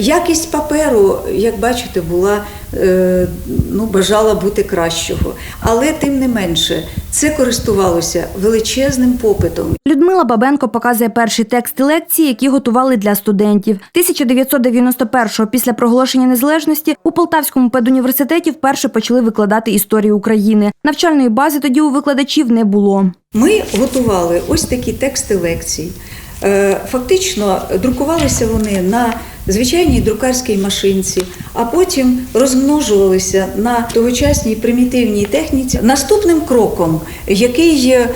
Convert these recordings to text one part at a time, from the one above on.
Якість паперу, як бачите, була е, ну, бажала бути кращого. Але тим не менше, це користувалося величезним попитом. Людмила Бабенко показує перші тексти лекції, які готували для студентів. 1991-го, після проголошення незалежності, у Полтавському педуніверситеті вперше почали викладати історію України. Навчальної бази тоді у викладачів не було. Ми готували ось такі тексти лекцій. Е, Фактично друкувалися вони на звичайній друкарській машинці, а потім розмножувалися на тогочасній примітивній техніці. Наступним кроком, який е,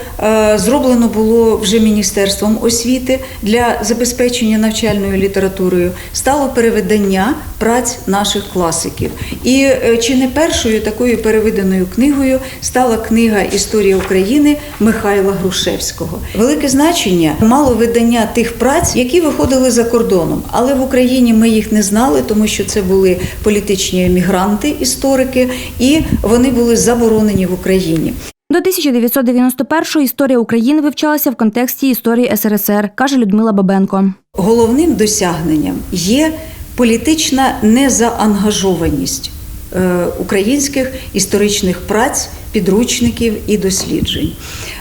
зроблено було вже Міністерством освіти для забезпечення навчальною літературою, стало переведення праць наших класиків. І е, чи не першою такою переведеною книгою стала книга Історія України Михайла Грушевського. Велике значення мало видання тих праць, які виходили за кордоном, але в Україні ми їх не знали, тому що це були політичні емігранти, історики, і вони були заборонені в Україні. До 1991-го історія України вивчалася в контексті історії СРСР, каже Людмила Бабенко. Головним досягненням є політична незаангажованість е, українських історичних праць, підручників і досліджень.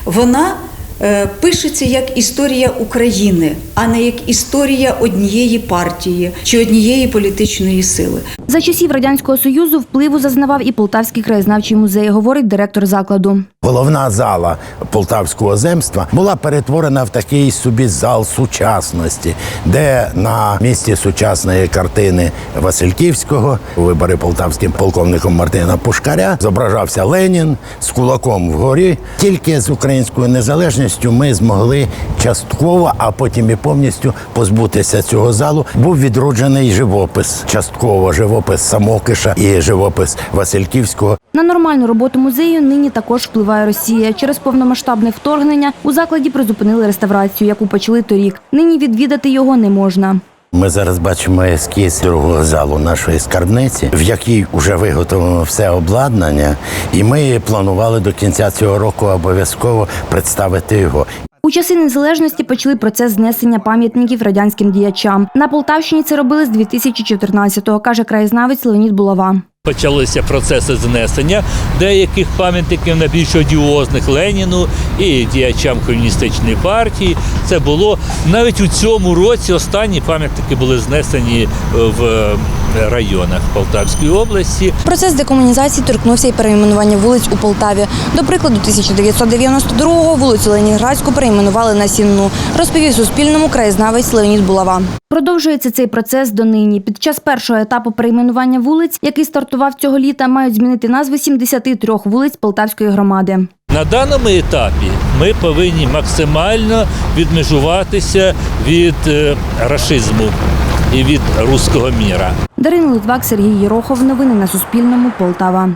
Вона е, пишеться як історія України, а не як історія однієї партії чи однієї політичної сили. За часів радянського союзу впливу зазнавав і Полтавський краєзнавчий музей, говорить директор закладу. Головна зала полтавського земства була перетворена в такий собі зал сучасності, де на місці сучасної картини Васильківського, вибори полтавським полковником Мартина Пушкаря, зображався Ленін з кулаком вгорі. Тільки з українською незалежністю ми змогли частково, а потім і повністю позбутися цього залу. Був відроджений живопис, частково живопис Самокиша і живопис Васильківського. На нормальну роботу музею нині також впливає Росія. Через повномасштабне вторгнення у закладі призупинили реставрацію, яку почали торік. Нині відвідати його не можна. Ми зараз бачимо ескіз другого залу нашої скарбниці, в якій вже виготовлено все обладнання, і ми планували до кінця цього року обов'язково представити його. У часи незалежності почали процес знесення пам'ятників радянським діячам. На Полтавщині це робили з 2014-го, каже краєзнавець Леонід Булава. Почалися процеси знесення деяких пам'ятників найбільш одіозних Леніну і діячам комуністичної партії. Це було навіть у цьому році. Останні пам'ятники були знесені в е, районах Полтавської області. Процес декомунізації торкнувся і перейменування вулиць у Полтаві. До прикладу, 1992-го вулицю Ленінградську перейменували на Сінну, розповів Суспільному краєзнавець Леонід Булава. Продовжується цей процес донині. Під час першого етапу перейменування вулиць, який стартував цього літа, мають змінити назви 73 вулиць Полтавської громади. На даному етапі ми повинні максимально відмежуватися від е, рашизму і від руського міра. Дарина Литвак, Сергій Єрохов. Новини на Суспільному. Полтава.